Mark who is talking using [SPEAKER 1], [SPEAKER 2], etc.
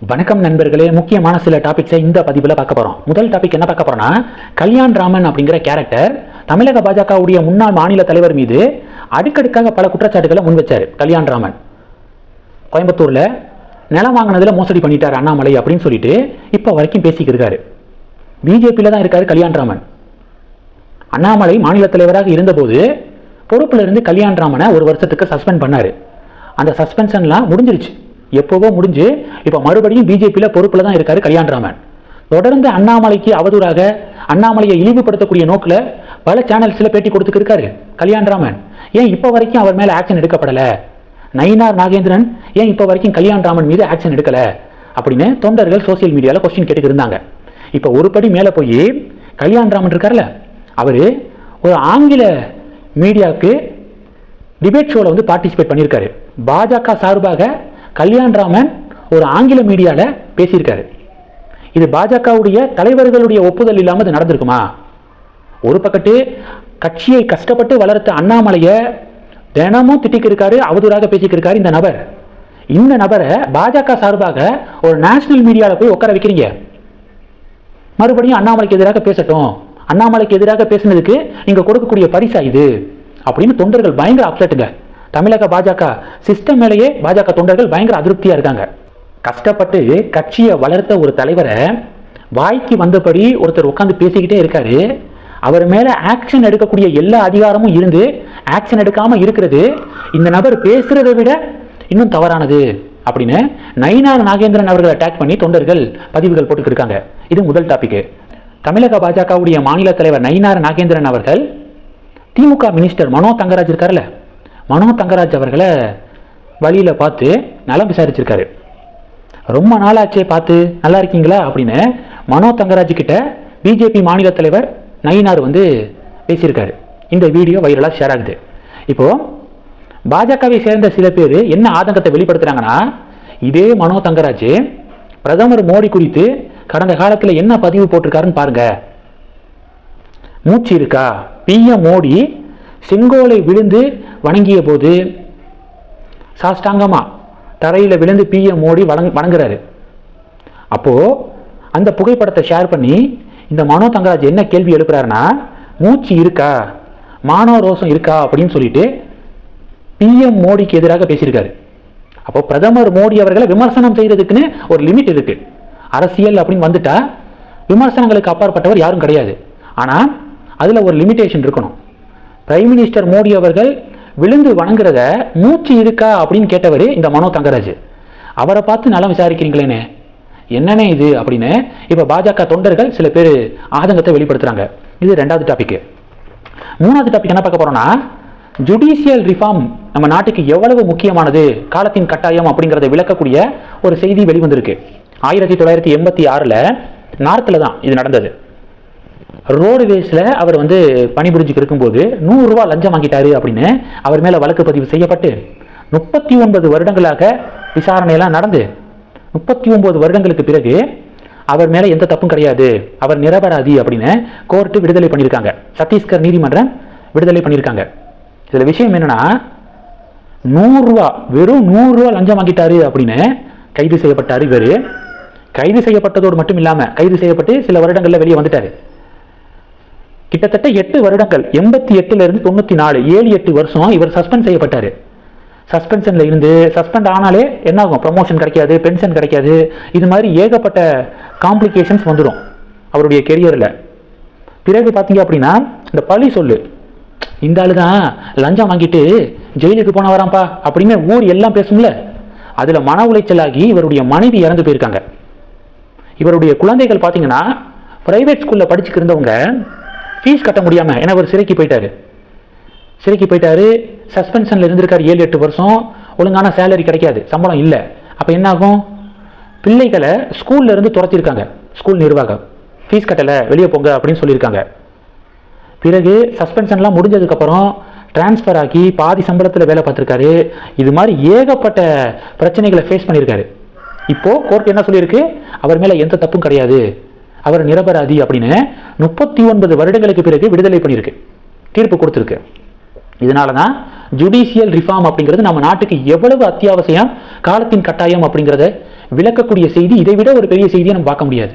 [SPEAKER 1] வணக்கம் நண்பர்களே முக்கியமான சில டாபிக்ஸை இந்த பதிவில் பார்க்க போகிறோம் முதல் டாபிக் என்ன பார்க்க போகிறோம்னா கல்யாண் ராமன் அப்படிங்கிற கேரக்டர் தமிழக பாஜகவுடைய முன்னாள் மாநில தலைவர் மீது அடுக்கடுக்காக பல குற்றச்சாட்டுகளை முன்வச்சார் கல்யாண் ராமன். கோயம்புத்தூரில் நிலம் வாங்கினதில் மோசடி பண்ணிட்டார் அண்ணாமலை அப்படின்னு சொல்லிட்டு இப்போ வரைக்கும் பேசிக்கிட்டு இருக்காரு. பிஜேபியில் தான் இருக்கார் கல்யாண் ராமன். அண்ணாமலை மாநில தலைவராக இருந்தபோது பொறுப்பில் இருந்து கல்யாண் ராமனை ஒரு வருஷத்துக்கு சஸ்பெண்ட் பண்ணார். அந்த சஸ்பென்ஷன்லாம் முடிஞ்சிருச்சு. எப்போவோ முடிஞ்சு இப்போ மறுபடியும் பிஜேபியில் பொறுப்பில் தான் இருக்காரு கல்யாண்ராமன். தொடர்ந்து அண்ணாமலைக்கு அவதூறாக அண்ணாமலையை இழிவுபடுத்தக்கூடிய நோக்கில் பல சேனல்ஸில் பேட்டி கொடுத்துருக்காரு கல்யாண்ராமன். ராமன் ஏன் இப்போ வரைக்கும் அவர் மேலே ஆக்ஷன் எடுக்கப்படலை? நயினார் நாகேந்திரன் ஏன் இப்போ வரைக்கும் கல்யாண்ராமன் மீது ஆக்ஷன் எடுக்கல? அப்படின்னு தொண்டர்கள் சோசியல் மீடியாவில் கொஸ்டின் கேட்டுட்டு இருந்தாங்க. இப்போ ஒரு படி மேலே போய் கல்யாண் ராமன் இருக்கார்ல அவர் ஒரு ஆங்கில மீடியாவுக்கு டிபேட் ஷோவில் வந்து பார்ட்டிசிபேட் பண்ணியிருக்காரு. பாஜக சார்பாக கல்யாண் ராமன் ஒரு ஆங்கில மீடியாவில் பேசியிருக்காரு. இது பாஜகவுடைய தலைவர்களுடைய ஒப்புதல் இல்லாமல் இது நடந்திருக்குமா? ஒரு பக்கத்து கட்சியை கஷ்டப்பட்டு வளர்த்த அண்ணாமலையை தினமும் திட்டிக்கிருக்காரு அவதூறாக பேசிக்கிருக்காரு இந்த நபர். இந்த நபரை பாஜக சார்பாக ஒரு நேஷனல் மீடியாவில் போய் உட்கார வைக்கிறீங்க. மறுபடியும் அண்ணாமலைக்கு எதிராக பேசட்டும். அண்ணாமலைக்கு எதிராக பேசுனதுக்கு நீங்கள் கொடுக்கக்கூடிய பரிசா இது? அப்படின்னு தொண்டர்கள் பயங்கர அப்செட்டுங்க தமிழக பாஜக சிஸ்டம் மேலேயே பாஜக தொண்டர்கள் பயங்கர அதிருப்தியாக இருக்காங்க. கஷ்டப்பட்டு கட்சியை வளர்த்த ஒரு தலைவரை வாய்க்கு வந்தபடி ஒருத்தர் உட்காந்து பேசிக்கிட்டே இருக்காரு. அவர் மேல ஆக்ஷன் எடுக்கக்கூடிய எல்லா அதிகாரமும் இருந்து ஆக்ஷன் எடுக்காமல் இருக்கிறது. இந்த நபர் பேசுகிறத விட இன்னும் தவறானது அப்படின்னு நயினார் நாகேந்திரன் அவர்களை அட்டாக் பண்ணி தொண்டர்கள் பதிவுகள் போட்டுக்கிருக்காங்க இது முதல் டாபிக் தமிழக பாஜகவுடைய மாநில தலைவர் நயினார் நாகேந்திரன் அவர்கள் திமுக மினிஸ்டர் மனோ தங்கராஜ் இருக்கார்ல மனோ தங்கராஜ் அவர்களை வழியில் பார்த்து நலம் விசாரிச்சிருக்காரு. ரொம்ப நாளாச்சே பார்த்து நல்லா இருக்கீங்களா? அப்படின்னு மனோ தங்கராஜ் கிட்ட பிஜேபி மாநில தலைவர் நயினார் வந்து பேசியிருக்காரு. இந்த வீடியோ வைரலாக ஷேர் ஆகுது. இப்போது பாஜகவை சேர்ந்த சில பேர் என்ன ஆதங்கத்தை வெளிப்படுத்துகிறாங்கன்னா இதே மனோ தங்கராஜ் பிரதமர் மோடி குறித்து கடந்த காலத்தில் என்ன பதிவு போட்டிருக்காருன்னு பாருங்க. மூச்சு இருக்கா? பிஎம் மோடி செங்கோலை விழுந்து வணங்கிய போது சாஷ்டாங்கமாக தரையில் விழுந்து பிஎம் மோடி வணங் வணங்குறாரு. அப்போது அந்த புகைப்படத்தை ஷேர் பண்ணி இந்த மனோ தங்கராஜ் என்ன கேள்வி எழுப்புறாருன்னா மூச்சு இருக்கா? மானோ ரோசம் இருக்கா? அப்படின்னு சொல்லிட்டு பிஎம் மோடிக்கு எதிராக பேசியிருக்காரு. அப்போ பிரதமர் மோடி அவர்களை விமர்சனம் செய்கிறதுக்குன்னு ஒரு லிமிட் இருக்கு. அரசியல் அப்படின்னு வந்துட்டா விமர்சனங்களுக்கு அப்பாற்பட்டவர் யாரும் கிடையாது. ஆனால் அதில் ஒரு லிமிட்டேஷன் இருக்கணும். பிரைம் மினிஸ்டர் மோடி அவர்கள் விழுந்து வணங்குறத மூச்சு இருக்கா அப்படின்னு கேட்டவர் இந்த மனோ தங்கராஜ். அவரை பார்த்து நலம் விசாரிக்கிறீங்களேனே. என்னென்ன இது அப்படின்னு இப்போ பாஜக தொண்டர்கள் சில பேர் ஆதங்கத்தை வெளிப்படுத்துகிறாங்க இது ரெண்டாவது டாபிக் மூணாவது டாபிக் என்ன பார்க்க போகிறோன்னா ஜுடிஷியல் ரிஃபார்ம் நம்ம நாட்டுக்கு எவ்வளவு முக்கியமானது காலத்தின் கட்டாயம் அப்படிங்கிறத விளக்கக்கூடிய ஒரு செய்தி வெளிவந்திருக்கு. ஆயிரத்தி தொள்ளாயிரத்தி எண்பத்தி ஆறில் நார்த்தில் தான் இது நடந்தது. ரோடுவேஸில் அவர் வந்து பணிபுரிஞ்சுக்கு இருக்கும்போது நூறுரூவா லஞ்சம் வாங்கிட்டாரு அப்படின்னு அவர் மேலே வழக்கு பதிவு செய்யப்பட்டு முப்பத்தி ஒன்பது வருடங்களாக விசாரணையெல்லாம் நடந்து முப்பத்தி ஒன்பது வருடங்களுக்கு பிறகு அவர் மேலே எந்த தப்பும் கிடையாது. அவர் நிரபராதி அப்படின்னு கோர்ட்டு விடுதலை பண்ணியிருக்காங்க. சத்தீஸ்கர் நீதிமன்றம் விடுதலை பண்ணியிருக்காங்க. இதில் விஷயம் என்னென்னா நூறுரூவா வெறும் நூறுரூவா லஞ்சம் வாங்கிட்டாரு அப்படின்னு கைது செய்யப்பட்டார் இவர். கைது செய்யப்பட்டதோடு மட்டும் இல்லாமல் கைது செய்யப்பட்டு சில வருடங்களில் வெளியே வந்துட்டார். கிட்டத்தட்ட எட்டு வருடங்கள் எண்பத்தி எட்டுலேருந்து இருந்து நாலு ஏழு எட்டு வருஷம் இவர் சஸ்பெண்ட் செய்யப்பட்டார். சஸ்பென்ஷனில் இருந்து சஸ்பெண்ட் ஆனாலே என்ன ஆகும் ப்ரமோஷன் கிடைக்காது பென்ஷன் கிடைக்காது. இது மாதிரி ஏகப்பட்ட காம்ப்ளிகேஷன்ஸ் வந்துடும் அவருடைய கெரியரில் பிறகு பார்த்தீங்க அப்படின்னா இந்த பழி சொல்லு. இந்த ஆளு தான் லஞ்சம் வாங்கிட்டு ஜெயிலுக்கு போன வரான்ப்பா அப்படின்னு ஊர் எல்லாம் பேசும்ல. அதில் மன உளைச்சலாகி இவருடைய மனைவி இறந்து போயிருக்காங்க. இவருடைய குழந்தைகள் பார்த்தீங்கன்னா பிரைவேட் ஸ்கூலில் படிச்சுக்கிருந்தவங்க இருந்தவங்க ஃபீஸ் கட்ட முடியாமல் ஏன்னா அவர் சிறைக்கு போயிட்டார். சிறைக்கு போயிட்டாரு சஸ்பென்ஷனில் இருந்திருக்கார் ஏழு எட்டு வருஷம். ஒழுங்கான சேலரி கிடைக்காது சம்பளம் இல்லை. அப்போ என்னாகும்? பிள்ளைகளை ஸ்கூல்ல இருந்து துரத்திருக்காங்க ஸ்கூல் நிர்வாகம். ஃபீஸ் கட்டலை வெளியே போங்க அப்படின்னு சொல்லியிருக்காங்க. பிறகு சஸ்பென்ஷன்லாம் முடிஞ்சதுக்கப்புறம் ட்ரான்ஸ்ஃபர் ஆகி பாதி சம்பளத்தில் வேலை பார்த்துருக்காரு. இது மாதிரி ஏகப்பட்ட பிரச்சனைகளை ஃபேஸ் பண்ணியிருக்காரு. இப்போது கோர்ட் என்ன சொல்லியிருக்கு? அவர் மேலே எந்த தப்பும் கிடையாது. அவர் நிரபராதி அப்படின்னு முப்பத்தி ஒன்பது வருடங்களுக்கு பிறகு விடுதலை பண்ணியிருக்கு. தீர்ப்பு கொடுத்துருக்கு. இதனால தான் ஜுடிஷியல் ரிஃபார்ம் அப்படிங்கிறது நம்ம நாட்டுக்கு எவ்வளவு அத்தியாவசியம் காலத்தின் கட்டாயம் அப்படிங்கிறத விளக்கக்கூடிய செய்தி இதை விட ஒரு பெரிய செய்தியை நம்ம பார்க்க முடியாது.